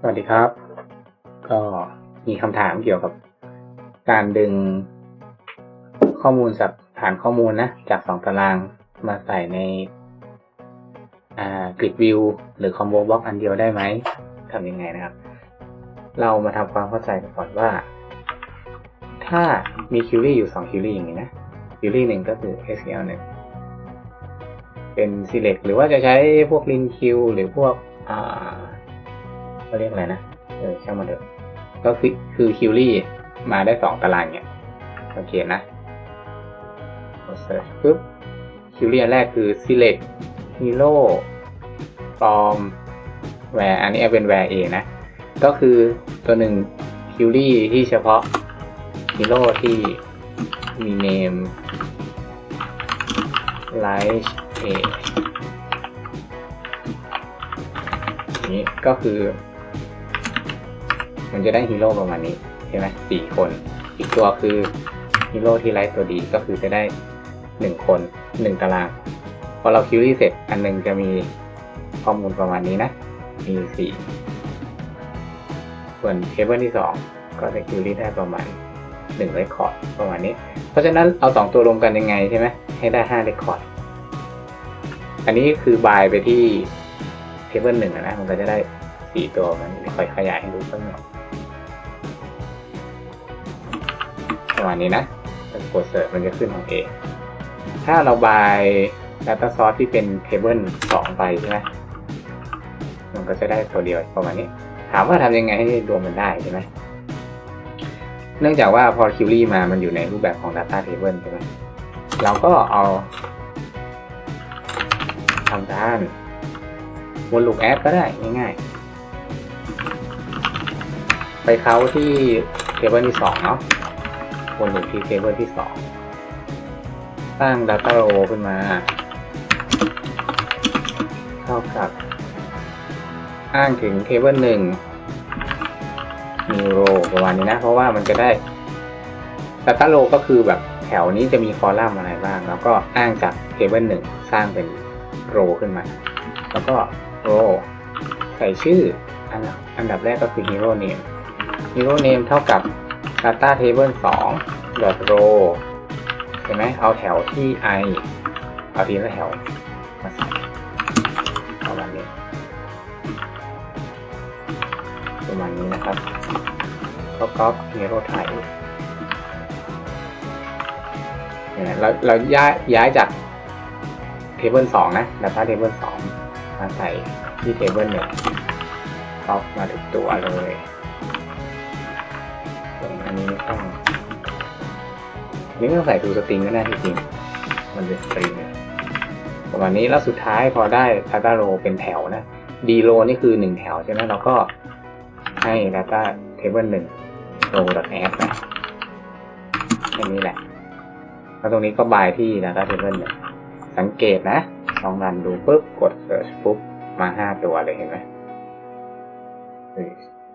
สวัสดีครับ ก็มีคำถามเกี่ยวกับ การดึงข้อมูลจากฐานข้อมูลนะ จากสองตารางมาใส่ในกริดวิวหรือคอมโบบล็อกอันเดียวได้ไหมทำยังไงนะครับ เรามาทำความเข้าใจกันก่อนว่า ถ้ามีคิวรี่อยู่สองคิวรี่อย่างนี้นะคิวรี่หนึ่งก็คือ SQL หนึ่งเป็น select หรือว่าจะใช้พวก link q หรือพวกอ่า เขาเรียกอะไรนะเออช่างมันเถอะก็คือคือคิวรี่มาได้สองตารางเนี่ยโอเคนะกด search ปุ๊บคิวรี่อันแรกคือ select hero from where อันนี้เป็น where a นะ ก็คือตัวหนึ่งคิวรี่ที่เฉพาะ hero ที่มี name like a นี้ก็คือ มันจะได้ฮีโร่ประมาณนี้ใช่ไหมสี่คน อีกตัวคือฮีโร่ที่ไลท์ตัวดีก็คือจะได้หนึ่งคนหนึ่งตาราง พอเราคิวรี่เสร็จอันหนึ่งจะมีข้อมูลประมาณนี้นะ มีสี่ส่วนเทเบิลที่สองก็จะคิวรี่ได้ประมาณหนึ่งเรคคอร์ดประมาณนี้ เพราะฉะนั้นเอาสองตัวรวมกันยังไงใช่ไหมให้ได้ห้าเรคคอร์ดอันนี้คือบายไปที่เทเบิลหนึ่งนะ มันก็จะได้สี่ตัวมันค่อยขยายให้ดูสักหน่อย ประมาณนี้นะกดเสิร์ชมันจะขึ้นของ A ถ้าเราบาย Data Source ที่เป็นเทเบิลสองไปใช่ไหมมันก็จะได้ตัวเดียวประมาณนี้ ถามว่าทำยังไงให้รวมมันได้ใช่ไหมเนื่องจากว่าพอคิวรี่มามันอยู่ในรูปแบบของ Data Table ใช่ไหมเราก็เอาทำด้านวนลูกแอดก็ได้ง่ายๆ ไปเขาที่เทเบิลที่สองเนาะ วนลูกที่เทเบิลที่สองสร้าง Data Row ขึ้นมา เท่ากับอ้างถึงเทเบิลหนึ่ง new row ประมาณนี้นะ เพราะว่ามันจะได้ Data Row ก็คือแบบแถวนี้จะมีคอลัมน์อะไรบ้าง แล้วก็อ้างจากเทเบิลหนึ่งสร้างเป็น row ขึ้นมา แล้วก็ row ใส่ชื่ออันดับอันดับแรกก็คือ hero name hero name เท่ากับ data table 2 dot row เห็นไหมเอาแถวที่ i เอาทีละแถวมาใส่ประมาณนี้ประมาณนี้นะครับก็ก๊อป hero type เนี่ยเราเราย้ายย้ายจากเทเบิลสองนะ Data Table สองมาใส่ที่เทเบิลหนึ่งท็อปมาถึงตัวเลย นี่ไม่ต้องใส่ทูสตริงก็ได้จริงๆมันเป็นสตริงเนี่ยประมาณนี้แล้วสุดท้ายพอได้ Data Row เป็นแถวนะ D row นี่คือหนึ่งแถวใช่ไหมเราก็ให้ Data Table หนึ่ง row add นะแค่นี้แหละ แล้วตรงนี้ก็บายที่ Data Table หนึ่งสังเกตนะลองรันดูปุ๊บกด search ปุ๊บมาห้าตัวเลยเห็นไหม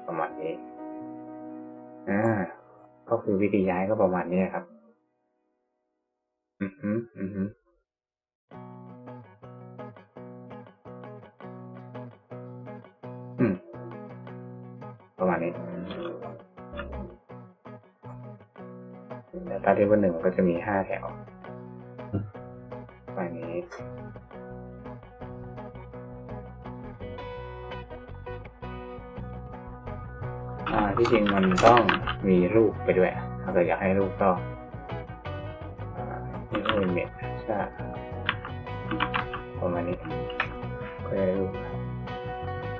ประมาณนี้อ่าก็คือวิธีย้ายก็ประมาณนี้ครับ อือฮึอือฮึ อืม ประมาณนี้ Data Table หนึ่งมันก็จะมีห้าแถวฝั่งนี้ อ่า ที่จริงมันต้องมีรูปไปด้วย ถ้าเกิดอยากให้รูปก็ ก็จะได้รูป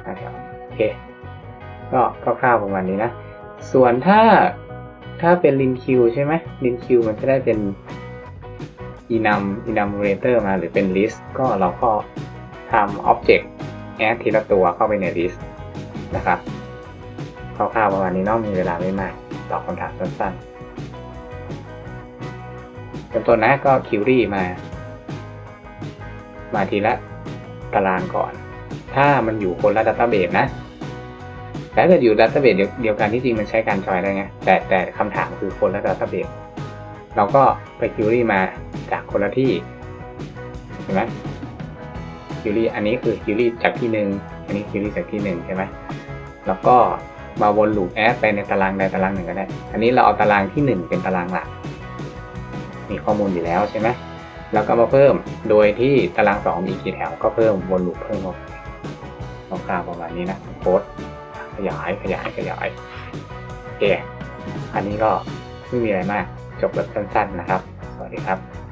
ห้าแถวโอเคก็คร่าวๆประมาณนี้นะ ส่วนถ้าถ้าเป็นลินคิวใช่ไหมลินคิวมันจะได้เป็น enum enumerator มาหรือเป็น list ก็เราก็ทำ object add ทีละตัวเข้าไปใน list นะครับคร่าวๆประมาณนี้เนอกมีเวลาไม่มากตอบคำถามสั้นๆเริ่มต้นนะก็ query มา มาทีละ ตารางก่อน ถ้ามันอยู่คนละ database นะแต่ถ้าอยู่ database เดียวเดียวกันที่จริงมันใช้การจอยได้ไงแต่แต่คำถามคือคนละ database เราก็ไป query มาจากคนละที่เห็นไหม query อันนี้คือ query จากที่หนึ่งอันนี้ query จากที่หนึ่งใช่ไหมแล้วก็มาวนลูปแอดไปในตารางใดตารางหนึ่งก็ได้ อันนี้เราเอาตารางที่หนึ่งเป็นตารางหลัก มีข้อมูลอยู่แล้วใช่ไหม แล้วก็มาเพิ่มโดยที่ตารางสองมีกี่แถวก็เพิ่มวนลูปเพิ่มเข้าไปคร่างประมาณนี้นะโค้ดขยายขยายขยายโอเคอันนี้ก็ไม่มีอะไรมากจบแบบสั้นๆนะครับ สวัสดีครับ